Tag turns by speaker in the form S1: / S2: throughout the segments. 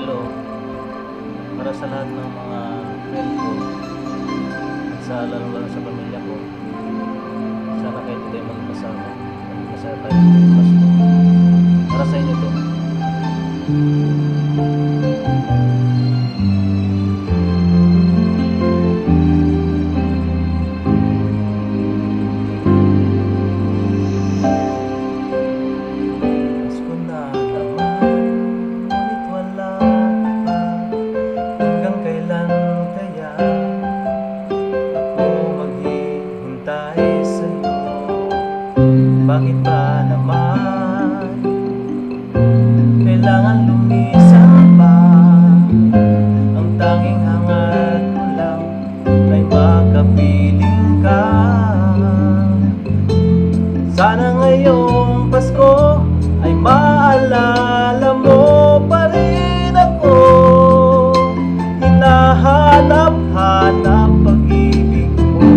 S1: Hello. Para sa lahat ng mga friend ko at sa lalo lalo sa pamilya ko. Sana kayo tayo magkasama. Masaya tayo. Para sa inyo to. ngayong Pasko ay maalala mo pa rin ako. Hinahanap-hanap pag-ibig mo.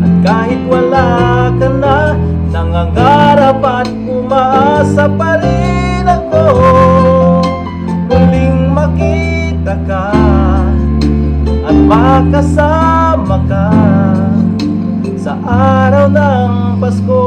S1: At kahit wala ka na Nangangarap at umaasa pa rin ako. Muling makita ka At makasama ka sa akin Pasko.